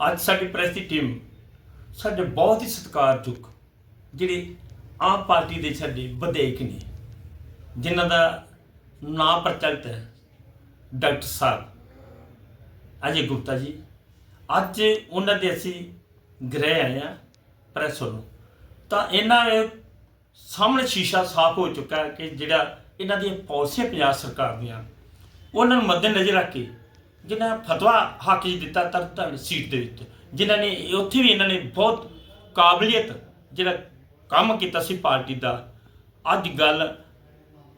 ਅੱਜ ਸਾਡੀ ਪ੍ਰੈਸ ਦੀ ਟੀਮ ਸਾਡੇ ਬਹੁਤ ਹੀ ਸਤਿਕਾਰਯੋਗ ਜਿਹੜੇ ਆਮ ਪਾਰਟੀ ਦੇ ਸਾਡੇ ਵਿਧਾਇਕ ਨੇ, ਜਿਨ੍ਹਾਂ ਦਾ ਨਾਂ ਪ੍ਰਚਲਿਤ ਹੈ ਡਾਕਟਰ ਸਾਹਿਬ। ਅਜੇ ਗੁਪਤਾ ਜੀ, ਅੱਜ ਉਹਨਾਂ ਦੇ ਅਸੀਂ ਗ੍ਰਹਿ ਆਏ ਆ ਪ੍ਰੈਸ ਵੱਲੋਂ ਤਾਂ ਇਹਨਾਂ ਦੇ ਸਾਹਮਣੇ ਸ਼ੀਸ਼ਾ ਸਾਫ਼ ਹੋ ਚੁੱਕਾ ਹੈ ਕਿ ਜਿਹੜਾ ਇਹਨਾਂ ਦੀਆਂ ਪਾਲਿਸੀਆਂ ਪੰਜਾਬ ਸਰਕਾਰ ਦੀਆਂ, ਉਹਨਾਂ ਨੂੰ ਮੱਦੇਨਜ਼ਰ ਰੱਖ ਕੇ ਜਿਨ੍ਹਾਂ ਫਤਵਾ ਹਾਕੀ ਦਿੱਤਾ ਤਰਤਨ ਸੀਟ ਦੇ ਵਿੱਚ, ਜਿਨ੍ਹਾਂ ਨੇ ਉੱਥੇ ਵੀ ਇਹਨਾਂ ਨੇ ਬਹੁਤ ਕਾਬਲੀਅਤ ਜਿਹੜਾ ਕੰਮ ਕੀਤਾ ਸੀ ਪਾਰਟੀ ਦਾ, ਅੱਜ ਗੱਲ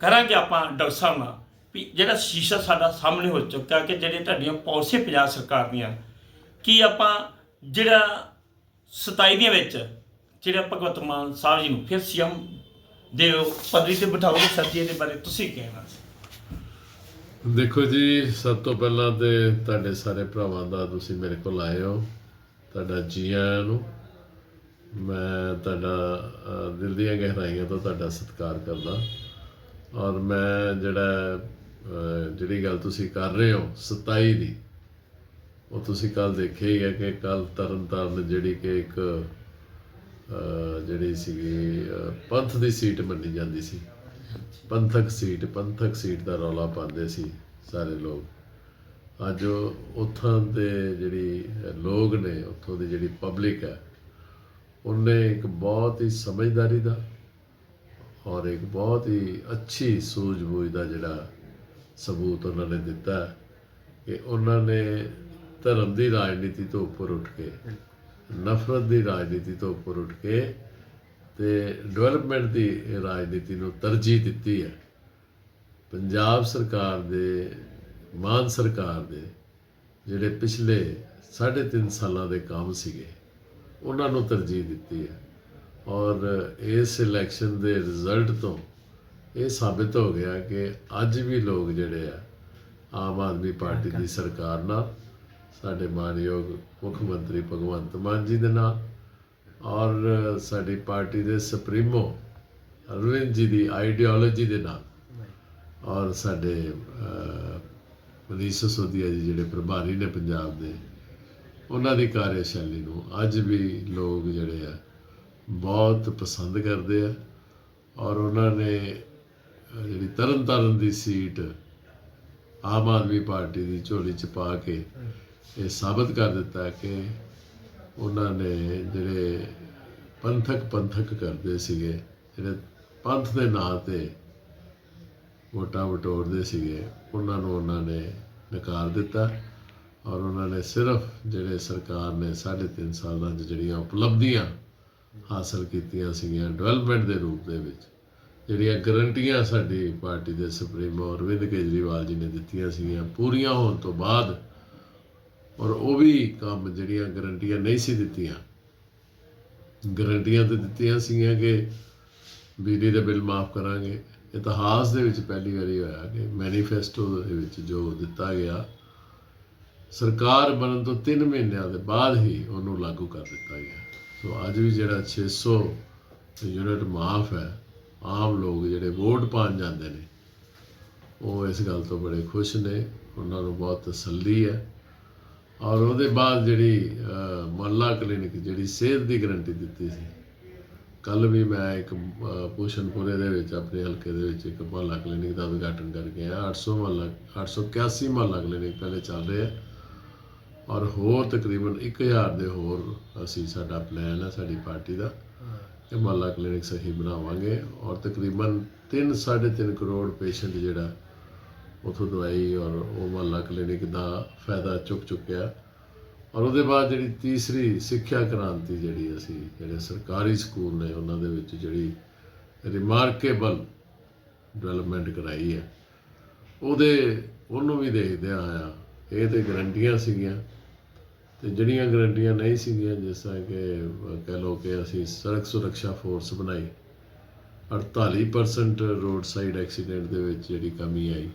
ਕਰਾਂਗੇ ਆਪਾਂ ਡਾਕਟਰ ਸਾਹਿਬ ਨਾਲ ਵੀ ਜਿਹੜਾ ਸ਼ੀਸ਼ਾ ਸਾਡਾ ਸਾਹਮਣੇ ਹੋ ਚੁੱਕਾ ਕਿ ਜਿਹੜੇ ਤੁਹਾਡੀਆਂ ਪਾਲਿਸੀਆਂ ਪੰਜਾਬ ਸਰਕਾਰ ਦੀਆਂ, ਕੀ ਆਪਾਂ ਜਿਹੜਾ 27 ਦੇ ਵਿੱਚ ਜਿਹੜਾ ਭਗਵਤ ਮਾਨ ਸਾਹਿਬ ਜੀ ਨੂੰ ਫਿਰ ਸੀਐਮ ਦੇ ਪਦਵੀ ਤੇ ਬਿਠਾਓਗੇ ਸਰ ਜੀ ਇਹਦੇ ਬਾਰੇ ਤੁਸੀਂ ਕਹਿਣਾ? ਦੇਖੋ ਜੀ, ਸਭ ਤੋਂ ਪਹਿਲਾਂ ਤੇ ਤੁਹਾਡੇ ਸਾਰੇ ਭਰਾਵਾਂ ਦਾ ਤੁਸੀਂ ਮੇਰੇ ਕੋਲ ਆਏ ਹੋ, ਤੁਹਾਡਾ ਜੀ ਆਇਆਂ ਨੂੰ। ਮੈਂ ਤੁਹਾਡਾ ਦਿਲ ਦੀਆਂ ਗਹਿਰਾਈਆਂ ਤੋਂ ਤੁਹਾਡਾ ਸਤਿਕਾਰ ਕਰਦਾ। ਔਰ ਮੈਂ ਜਿਹੜਾ ਜਿਹੜੀ ਗੱਲ ਤੁਸੀਂ ਕਰ ਰਹੇ ਹੋ 27 ਦੀ, ਉਹ ਤੁਸੀਂ ਕੱਲ ਦੇਖਿਆ ਹੀ ਹੈ ਕਿ ਕੱਲ ਤਰਨਤਾਰਨ ਜਿਹੜੀ ਕਿ ਇੱਕ ਜਿਹੜੀ ਸੀਗੀ ਪੰਥ ਦੀ ਸੀਟ ਮੰਨੀ ਜਾਂਦੀ ਸੀ। ਪੰਥਕ ਸੀਟ ਪੰਥਕ ਸੀਟ ਦਾ ਰੌਲਾ ਪਾਉਂਦੇ ਸੀ ਸਾਰੇ ਲੋਕ। ਅੱਜ ਉਹ ਉੱਥੋਂ ਦੇ ਜਿਹੜੀ ਲੋਕ ਨੇ, ਉੱਥੋਂ ਦੀ ਜਿਹੜੀ ਪਬਲਿਕ ਹੈ, ਉਹਨੇ ਇੱਕ ਬਹੁਤ ਹੀ ਸਮਝਦਾਰੀ ਦਾ ਔਰ ਇੱਕ ਬਹੁਤ ਹੀ ਅੱਛੀ ਸੂਝ-ਬੂਝ ਦਾ ਜਿਹੜਾ ਸਬੂਤ ਉਹਨਾਂ ਨੇ ਦਿੱਤਾ ਕਿ ਉਹਨਾਂ ਨੇ ਧਰਮ ਦੀ ਰਾਜਨੀਤੀ ਤੋਂ ਉੱਪਰ ਉੱਠ ਕੇ, ਨਫ਼ਰਤ ਦੀ ਰਾਜਨੀਤੀ ਤੋਂ ਉੱਪਰ ਉੱਠ ਕੇ ਤੇ ਡਿਵੈਲਪਮੈਂਟ ਦੀ ਰਾਜਨੀਤੀ ਨੂੰ ਤਰਜੀਹ ਦਿੱਤੀ ਹੈ। ਪੰਜਾਬ ਸਰਕਾਰ ਦੇ ਮਾਨ ਸਰਕਾਰ ਦੇ ਜਿਹੜੇ ਪਿਛਲੇ 3.5 ਸਾਲਾਂ ਦੇ ਕੰਮ ਸੀਗੇ ਉਹਨਾਂ ਨੂੰ ਤਰਜੀਹ ਦਿੱਤੀ ਹੈ ਔਰ ਇਸ ਇਲੈਕਸ਼ਨ ਦੇ ਰਿਜ਼ਲਟ ਤੋਂ ਇਹ ਸਾਬਿਤ ਹੋ ਗਿਆ ਕਿ ਅੱਜ ਵੀ ਲੋਕ ਜਿਹੜੇ ਆ ਆਮ ਆਦਮੀ ਪਾਰਟੀ ਦੀ ਸਰਕਾਰ ਨਾਲ ਸਾਡੇ ਮਾਨਯੋਗ ਮੁੱਖ ਮੰਤਰੀ ਭਗਵੰਤ ਮਾਨ ਜੀ ਦੇ ਨਾਲ ਔਰ ਸਾਡੀ ਪਾਰਟੀ ਦੇ ਸੁਪਰੀਮੋ ਅਰਵਿੰਦ ਜੀ ਦੀ ਆਈਡੀਓਲੋਜੀ ਦੇ ਨਾਲ। ਔਰ ਸਾਡੇ ਮਨੀਸ਼ ਸਿਸੋਦੀਆ ਜੀ ਜਿਹੜੇ ਪ੍ਰਭਾਰੀ ਨੇ ਪੰਜਾਬ ਦੇ, ਉਹਨਾਂ ਦੀ ਕਾਰਜਸ਼ੈਲੀ ਨੂੰ ਅੱਜ ਵੀ ਲੋਕ ਜਿਹੜੇ ਆ ਬਹੁਤ ਪਸੰਦ ਕਰਦੇ ਆ। ਔਰ ਉਹਨਾਂ ਨੇ ਜਿਹੜੀ ਤਰਨ ਤਾਰਨ ਦੀ ਸੀਟ ਆਮ ਆਦਮੀ ਪਾਰਟੀ ਦੀ ਝੋਲੀ ਚ ਪਾ ਕੇ ਇਹ ਸਾਬਤ ਕਰ ਦਿੱਤਾ ਕਿ ਉਹਨਾਂ ਨੇ ਜਿਹੜੇ ਪੰਥਕ ਪੰਥਕ ਕਰਦੇ ਸੀਗੇ, ਜਿਹੜੇ ਪੰਥ ਦੇ ਨਾਂ ਤੇ ਵੋਟਾਂ ਵਟੋਰਦੇ ਸੀਗੇ, ਉਹਨਾਂ ਨੂੰ ਉਹਨਾਂ ਨੇ ਨਕਾਰ ਦਿੱਤਾ ਔਰ ਉਹਨਾਂ ਨੇ ਸਿਰਫ ਜਿਹੜੇ ਸਰਕਾਰ ਨੇ 3.5 ਸਾਲਾਂ 'ਚ ਜਿਹੜੀਆਂ ਉਪਲਬਧੀਆਂ ਹਾਸਲ ਕੀਤੀਆਂ ਸੀਗੀਆਂ ਡਿਵੈਲਪਮੈਂਟ ਦੇ ਰੂਪ ਦੇ ਵਿੱਚ, ਜਿਹੜੀਆਂ ਗਰੰਟੀਆਂ ਸਾਡੀ ਪਾਰਟੀ ਦੇ ਸੁਪਰੀਮੋ ਅਰਵਿੰਦ ਕੇਜਰੀਵਾਲ ਜੀ ਨੇ ਦਿੱਤੀਆਂ ਸੀਗੀਆਂ, ਪੂਰੀਆਂ ਹੋਣ ਤੋਂ ਬਾਅਦ ਔਰ ਉਹ ਵੀ ਕੰਮ ਜਿਹੜੀਆਂ ਗਰੰਟੀਆਂ ਨਹੀਂ ਸੀ ਦਿੱਤੀਆਂ। ਗਰੰਟੀਆਂ ਤੇ ਦਿੱਤੀਆਂ ਸੀਗੀਆਂ ਕਿ ਬਿਜਲੀ ਦੇ ਬਿੱਲ ਮਾਫ ਕਰਾਂਗੇ। ਇਤਿਹਾਸ ਦੇ ਵਿੱਚ ਪਹਿਲੀ ਵਾਰੀ ਹੋਇਆ ਕਿ ਮੈਨੀਫੈਸਟੋ ਦੇ ਵਿੱਚ ਜੋ ਦਿੱਤਾ ਗਿਆ, ਸਰਕਾਰ ਬਣਨ ਤੋਂ 3 ਮਹੀਨਿਆਂ ਦੇ ਬਾਅਦ ਹੀ ਉਹਨੂੰ ਲਾਗੂ ਕਰ ਦਿੱਤਾ ਗਿਆ। ਸੋ ਅੱਜ ਵੀ ਜਿਹੜਾ 600 ਯੂਨਿਟ ਮਾਫ ਹੈ, ਆਮ ਲੋਕ ਜਿਹੜੇ ਵੋਟ ਪਾਣ ਜਾਂਦੇ ਨੇ, ਉਹ ਇਸ ਗੱਲ ਤੋਂ ਬੜੇ ਖੁਸ਼ ਨੇ। ਉਹਨਾਂ ਨੂੰ ਬਹੁਤ ਤਸੱਲੀ ਹੈ। ਔਰ ਉਹਦੇ ਬਾਅਦ ਜਿਹੜੀ ਅਹ, ਮੁਹੱਲਾ ਕਲੀਨਿਕ ਜਿਹੜੀ ਸਿਹਤ ਦੀ ਗਰੰਟੀ ਦਿੱਤੀ ਸੀ। ਕੱਲ ਵੀ ਮੈਂ ਇੱਕ ਅਹ, ਦੇ ਵਿੱਚ ਆਪਣੇ ਹਲਕੇ ਦੇ ਵਿੱਚ ਇੱਕ ਮੁਹੱਲਾ ਕਲੀਨਿਕ ਦਾ ਉਦਘਾਟਨ ਕਰਕੇ ਆਇਆ। 800 ਮੁਹੱਲਾ 881 ਮੁਹੱਲਾ ਕਲੀਨਿਕ ਪਹਿਲੇ ਚੱਲ ਰਹੇ। ਆ ਔਰ ਹੋਰ ਤਕਰੀਬਨ 1000 ਦੇ ਹੋਰ ਅਸੀਂ ਸਾਡਾ ਪਲਾਨ ਹੈ ਸਾਡੀ ਪਾਰਟੀ ਦਾ ਕਿ ਮੁਹੱਲਾ ਕਲੀਨਿਕ ਸਹੀ ਬਣਾਵਾਂਗੇ। ਔਰ ਤਕਰੀਬਨ 3 3.5 ਕਰੋੜ ਪੇਸ਼ੈਂਟ ਜਿਹੜਾ ਉਥੋਂ ਦਵਾਈ ਔਰ ਉਹ ਮੁਹੱਲਾ ਕਲੀਨਿਕ ਦਾ ਫਾਇਦਾ ਚੁੱਕ ਚੁੱਕਿਆ। ਔਰ ਉਹਦੇ ਬਾਅਦ ਜਿਹੜੀ ਤੀਸਰੀ ਸਿੱਖਿਆ ਕ੍ਰਾਂਤੀ ਜਿਹੜੀ ਅਸੀਂ ਜਿਹੜੇ ਸਰਕਾਰੀ ਸਕੂਲ ਨੇ ਉਹਨਾਂ ਦੇ ਵਿੱਚ ਜਿਹੜੀ ਰਿਮਾਰਕੇਬਲ ਡਿਵੈਲਪਮੈਂਟ ਕਰਾਈ ਹੈ। ਉਹਦੇ ਉਹਨੂੰ ਵੀ ਦੇਖਦੇ ਆਇਆ ਇਹ ਤੇ ਗਰੰਟੀਆਂ ਸੀਗੀਆਂ। ਤੇ ਜਿਹੜੀਆਂ ਗਰੰਟੀਆਂ ਨਹੀਂ ਸੀਗੀਆਂ ਜਿਸ ਤਰ੍ਹਾਂ ਕਿ ਅਹ, ਕਹਿ ਲਓ ਕਿ ਅਸੀਂ ਸੜਕ ਸੁਰੱਖਿਆ ਫੋਰਸ ਬਣਾਈ। 48% ਰੋਡ ਸਾਈਡ ਐਕਸੀਡੈਂਟ ਦੇ ਵਿੱਚ ਜਿਹੜੀ ਕਮੀ ਆਈ।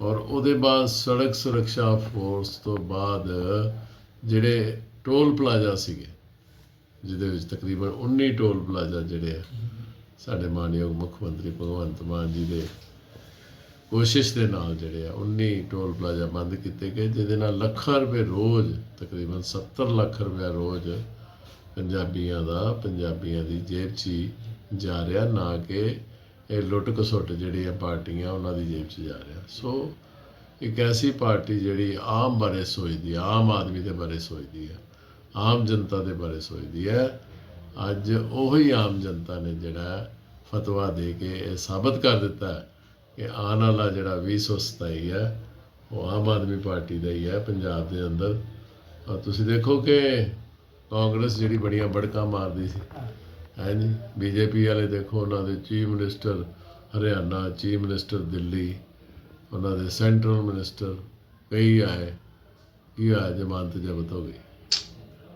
ਔਰ ਉਹਦੇ ਬਾਅਦ ਸੜਕ ਸੁਰੱਖਿਆ ਫੋਰਸ ਤੋਂ ਬਾਅਦ ਜਿਹੜੇ ਟੋਲ ਪਲਾਜ਼ਾ ਸੀਗੇ, ਜਿਹਦੇ ਵਿੱਚ ਤਕਰੀਬਨ 19 ਟੋਲ ਪਲਾਜ਼ਾ ਜਿਹੜੇ ਆ, ਸਾਡੇ ਮਾਨਯੋਗ ਮੁੱਖ ਮੰਤਰੀ ਭਗਵੰਤ ਮਾਨ ਜੀ ਦੇ ਕੋਸ਼ਿਸ਼ ਦੇ ਨਾਲ ਜਿਹੜੇ ਆ 19 ਟੋਲ ਪਲਾਜ਼ਾ ਬੰਦ ਕੀਤੇ ਗਏ, ਜਿਹਦੇ ਨਾਲ ਲੱਖਾਂ ਰੁਪਏ ਰੋਜ਼, ਤਕਰੀਬਨ 70 ਲੱਖ ਰੁਪਏ ਰੋਜ਼ ਪੰਜਾਬੀਆਂ ਦਾ, ਪੰਜਾਬੀਆਂ ਦੀ ਜੇਬ 'ਚ ਹੀ ਜਾ ਰਿਹਾ, ਨਾ ਕਿ ਇਹ ਲੁੱਟ ਖਸੁੱਟ ਜਿਹੜੀਆਂ ਪਾਰਟੀਆਂ ਉਹਨਾਂ ਦੀ ਜੇਬ 'ਚ ਜਾ ਰਿਹਾ। ਸੋ ਇੱਕ ਐਸੀ ਪਾਰਟੀ ਜਿਹੜੀ ਆਮ ਬਾਰੇ ਸੋਚਦੀ ਹੈ ਆਮ ਆਦਮੀ ਦੇ ਬਾਰੇ ਸੋਚਦੀ ਹੈ ਆਮ ਜਨਤਾ ਦੇ ਬਾਰੇ ਸੋਚਦੀ ਹੈ ਅੱਜ ਉਹੀ ਆਮ ਜਨਤਾ ਨੇ ਜਿਹੜਾ ਫਤਵਾ ਦੇ ਕੇ ਇਹ ਸਾਬਤ ਕਰ ਦਿੱਤਾ ਕਿ ਆਉਣ ਵਾਲਾ ਜਿਹੜਾ 2027 ਹੈ ਉਹ ਆਮ ਆਦਮੀ ਪਾਰਟੀ ਦਾ ਹੀ ਹੈ ਪੰਜਾਬ ਦੇ ਅੰਦਰ। ਔਰ ਤੁਸੀਂ ਦੇਖੋ ਕਿ ਕਾਂਗਰਸ ਜਿਹੜੀ ਬੜੀਆਂ ਬੜਕਾਂ ਮਾਰਦੀ ਸੀ। ਹੈ ਜੀ ਬੀਜੇਪੀ ਵਾਲੇ ਦੇਖੋ, ਉਹਨਾਂ ਦੇ chief minister Haryana, chief minister Delhi, ਉਹਨਾਂ ਦੇ ਸੈਂਟਰਲ ਮਿਨਿਸਟਰ, ਕਈ ਆਏ। ਕੀ ਆ ਜ਼ਮਾਨਤ ਜ਼ਬਤ ਹੋ ਗਈ।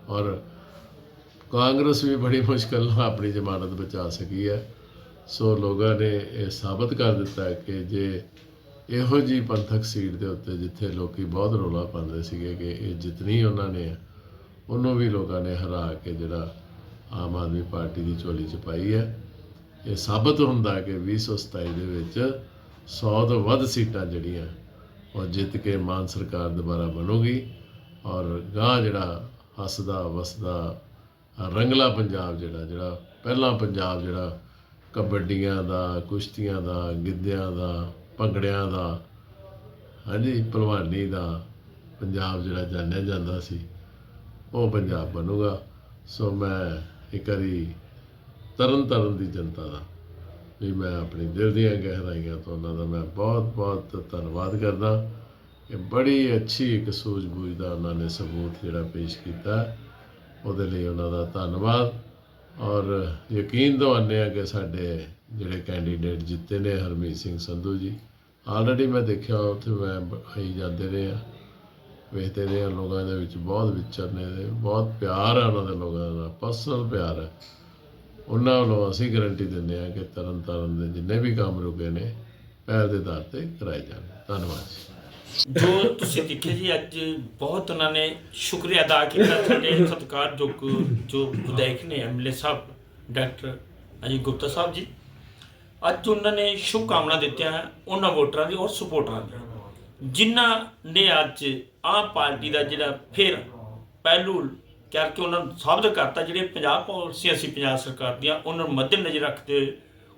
ਔਰ ਕਾਂਗਰਸ ਵੀ ਬੜੀ ਮੁਸ਼ਕਲ ਨਾਲ ਆਪਣੀ ਜ਼ਮਾਨਤ ਬਚਾ ਸਕੀ ਹੈ। ਸੋ ਲੋਕਾਂ ਨੇ ਇਹ ਸਾਬਤ ਕਰ ਦਿੱਤਾ ਕਿ ਜੇ ਇਹੋ ਜੀ ਪੰਥਕ ਸੀਟ ਦੇ ਉੱਤੇ ਜਿੱਥੇ ਲੋਕੀ ਬਹੁਤ ਰੌਲਾ ਪਾਉਂਦੇ ਸੀਗੇ ਕਿ ਇਹ ਜਿਤਨੀ ਉਹਨਾਂ ਨੇ, ਉਹਨੂੰ ਵੀ ਲੋਕਾਂ ਨੇ ਹਰਾ ਕੇ ਜਿਹੜਾ ਆਮ ਆਦਮੀ ਪਾਰਟੀ ਦੀ ਝੋਲੀ ਚ ਪਾਈ ਹੈ। ਇਹ ਸਾਬਤ ਹੁੰਦਾ ਕਿ 2027 ਦੇ ਵਿੱਚ 100 ਤੋਂ ਵੱਧ ਸੀਟਾਂ ਜਿਹੜੀਆਂ, ਉਹ ਜਿੱਤ ਕੇ ਮਾਨ ਸਰਕਾਰ ਦੁਬਾਰਾ ਬਣੂਗੀ ਔਰ ਗਾਂ ਜਿਹੜਾ ਹੱਸਦਾ, ਵਸਦਾ, ਰੰਗਲਾ ਪੰਜਾਬ ਜਿਹੜਾ ਜਿਹੜਾ ਪਹਿਲਾਂ ਪੰਜਾਬ ਜਿਹੜਾ ਕਬੱਡੀਆਂ ਦਾ, ਕੁਸ਼ਤੀਆਂ ਦਾ, ਗਿੱਧਿਆਂ ਦਾ, ਭੰਗੜਿਆਂ ਦਾ, ਹਾਂਜੀ, ਭਲਵਾਨੀ ਦਾ ਪੰਜਾਬ ਜਿਹੜਾ ਜਾਣਿਆ ਜਾਂਦਾ ਸੀ, ਉਹ ਪੰਜਾਬ ਬਣੂਗਾ। ਸੋ ਮੈਂ ਇੱਕ ਵਾਰੀ ਤਰਨ ਤਾਰਨ ਦੀ ਜਨਤਾ ਦਾ ਵੀ ਮੈਂ ਆਪਣੀ ਦਿਲ ਦੀਆਂ ਗਹਿਰਾਈਆਂ ਤੋਂ ਉਹਨਾਂ ਦਾ ਮੈਂ ਬਹੁਤ ਬਹੁਤ ਧੰਨਵਾਦ ਕਰਦਾ। ਕਿ ਬੜੀ ਅੱਛੀ ਇੱਕ ਸੂਝ-ਬੂਝ ਦਾ ਉਹਨਾਂ ਨੇ ਸਬੂਤ ਜਿਹੜਾ ਪੇਸ਼ ਕੀਤਾ। ਉਹਦੇ ਲਈ ਉਹਨਾਂ ਦਾ ਧੰਨਵਾਦ। ਔਰ ਯਕੀਨ ਦਵਾਉਂਦੇ ਆ ਕਿ ਸਾਡੇ ਜਿਹੜੇ ਕੈਂਡੀਡੇਟ ਜਿੱਤੇ ਨੇ ਹਰਮੀਤ ਸਿੰਘ ਸੰਧੂ ਜੀ ਆਲਰੇਡੀ ਮੈਂ ਦੇਖਿਆ ਉੱਥੇ ਮੈਂ ਬ- ਆਈ ਜਾਂਦੇ ਰਹੇ ਆ ਵੇਖਦੇ ਰਹੇ ਆ ਲੋਕਾਂ ਦੇ ਵਿੱਚ ਬਹੁਤ ਵਿਚਰਨੇ ਦੇ, ਬਹੁਤ ਪਿਆਰ ਆ ਉਹਨਾਂ ਦੇ ਲੋਕਾਂ ਦਾ। ਪਰਸਨਲ ਪਿਆਰ ਹੈ। ਉਹਨਾਂ ਵੱਲੋਂ ਅਸੀਂ ਗਾਰੰਟੀ ਦਿੰਦੇ ਆ ਕਿ ਤਰਨ ਤਾਰਨ ਦੇ ਜਿੰਨੇ ਵੀ ਕੰਮ ਰੁਕੇ ਨੇ, ਪਹਿਲ ਦੇ ਆਧਾਰ ਤੇ ਕਰਾਏ ਜਾਣ। ਧੰਨਵਾਦ ਜੋ। ਤੁਸੀਂ ਦੇਖਿਆ ਜੀ, ਅੱਜ ਬਹੁਤ ਉਹਨਾਂ ਨੇ ਸ਼ੁਕਰੀਆ ਅਦਾ ਕੀਤਾ ਸਾਡੇ ਸਤਿਕਾਰਯੋਗ ਜੋ ਵਿਧਾਇਕ ਨੇ ਐਮਐਲਏ ਸਾਹਿਬ, ਡਾਕਟਰ ਅਜੇ ਗੁਪਤਾ ਸਾਹਿਬ ਜੀ। ਅੱਜ ਉਹਨਾਂ ਨੇ ਸ਼ੁਭ ਕਾਮਨਾ ਦਿੱਤੀਆਂ ਉਹਨਾਂ ਵੋਟਰਾਂ ਦੀ ਔਰ ਸਪੋਰਟਰਾਂ ਦੀ। ਜਿਨ੍ਹਾਂ ਨੇ ਅੱਜ ਆਮ ਪਾਰਟੀ ਦਾ ਜਿਹੜਾ ਫਿਰ ਪਹਿਲੂ ਕਰਕੇ ਉਹਨਾਂ ਨੂੰ ਸਾਬਤ ਕਰਤਾ, ਜਿਹੜੇ ਪੰਜਾਬ ਪਾਲਿਸੀਆਂ ਸੀ ਪੰਜਾਬ ਸਰਕਾਰ ਦੀਆਂ ਉਹਨਾਂ ਨੂੰ ਮੱਦੇਨਜ਼ਰ ਰੱਖਦੇ ਹੋਏ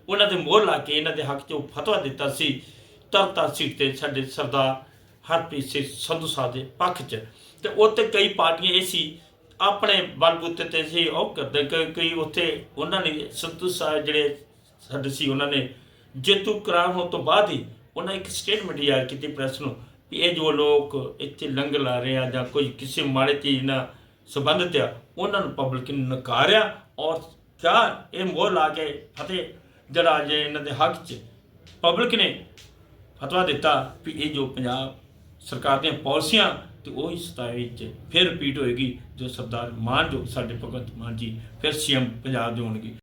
ਉਹਨਾਂ ਦੇ ਮੋਹਰ ਲਾ ਕੇ ਇਹਨਾਂ ਦੇ ਹੱਕ 'ਚ ਉਹ ਫਤਵਾ ਦਿੱਤਾ ਸੀ ਤਰਤਾ ਸੀਟ ਤੇ ਸਾਡੇ ਸਰਦਾਰ ਹਰਪ੍ਰੀਤ ਸਿੰਘ ਸੰਧੂ ਸਾਹਿਬ ਦੇ ਪੱਖ 'ਚ। ਤੇ ਉੱਥੇ ਕਈ ਪਾਰਟੀਆਂ ਇਹ ਸੀ, ਆਪਣੇ ਬਲਬੂਤੇ ਤੇ ਸੀ, ਉਹ ਕਰਦੇ, ਕਈ ਕਈ ਉੱਥੇ ਉਹਨਾਂ ਨੇ ਸੰਧੂ ਸਾਹਿਬ ਜਿਹੜੇ ਸਾਡੇ ਸੀ, ਉਹਨਾਂ ਨੇ ਜੇਤੂ ਕਰਾਰ ਹੋਣ ਤੋਂ ਬਾਅਦ ਹੀ ਉਹਨਾਂ ਇੱਕ ਸਟੇਟਮੈਂਟ ਯਾਰ ਕੀਤੀ ਪ੍ਰੈਸ ਨੂੰ ਵੀ ਇਹ ਜੋ ਲੋਕ ਇੱਥੇ ਲੰਗਰ ਲਾ ਰਹੇ ਆ ਜਾਂ ਕੋਈ ਕਿਸੇ ਮਾੜੇ ਚੀਜ਼ ਨਾਲ ਸੰਬੰਧਿਤ ਆ, ਉਹਨਾਂ ਨੂੰ ਪਬਲਿਕ ਨੇ ਨਕਾਰਿਆ ਔਰ ਕਿਆ ਇਹ ਮੋਹਰ ਲਾ ਕੇ ਫਤਿਹ ਜਿਹੜਾ ਜੇ ਇਹਨਾਂ ਦੇ ਹੱਕ 'ਚ ਪਬਲਿਕ ਨੇ ਫਤਵਾ ਦਿੱਤਾ ਵੀ ਇਹ ਜੋ ਪੰਜਾਬ ਸਰਕਾਰ ਦੀਆਂ ਪਾਲਿਸੀਆਂ ਤੇ ਉਹੀ ਹੀ 27 ਵਿੱਚ ਫਿਰ ਰਿਪੀਟ ਹੋਏਗੀ ਜੋ ਸਰਦਾਰ ਮਾਨ ਜੋ ਸਾਡੇ ਭਗਵੰਤ ਮਾਨ ਜੀ ਫਿਰ ਸੀਐਮ ਪੰਜਾਬ ਦੇ ਹੋਣਗੇ।